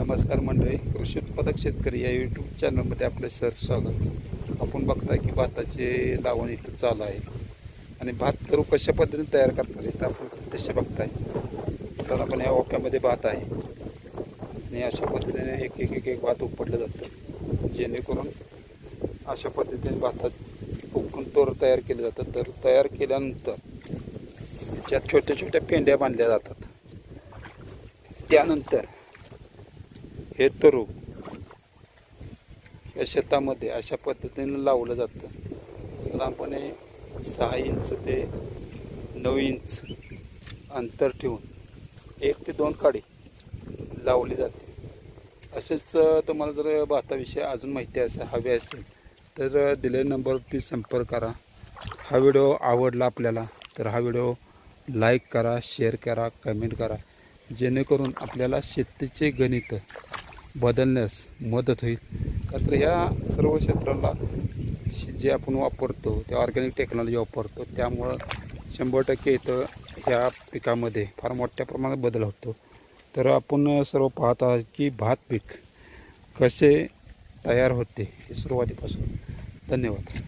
नमस्कार मंडळी. कृषी उत्पादक शेतकरी या यूट्यूब चॅनलमध्ये आपले सर स्वागत. आपण बघताय की भाताचे लावण इथं चालू आहे आणि भात करू कशा पद्धतीने तयार करतात इथं आपण तसे बघताय. सर आपण या ओक्यामध्ये भात आहे. आणि अशा पद्धतीने एक एक एक एक भात उपडलं जातं. जेणेकरून अशा पद्धतीने भातात उकळून तोर तयार केलं जातं तर तयार केल्यानंतर त्यात छोट्या छोट्या पेंड्या बांधल्या जातात. त्यानंतर हे तरू या शेतामध्ये अशा पद्धतीने लावलं जातं. साधारणपणे सहा इंच ते नऊ इंच अंतर ठेवून एक ते दोन काडी लावली जाते. असेच तुम्हाला जर भाताविषयी अजून माहिती असेल हवी असेल तर दिलेल्या नंबरवरती संपर्क करा. हा व्हिडिओ आवडला आपल्याला तर हा व्हिडिओ लाईक करा शेअर करा कमेंट करा. जेणेकरून आपल्याला शेतीचे गणित बदलण्यास मदत होईल. का तर ह्या सर्व क्षेत्राला जे आपण वापरतो ते ऑर्गॅनिक टेक्नॉलॉजी वापरतो त्यामुळं शंभर टक्के इथं ह्या पिकामध्ये फार मोठ्या प्रमाणात बदल होतो. तर आपण सर्व पाहत आहात की भात पीक कसे तयार होते हे सुरुवातीपासून. धन्यवाद.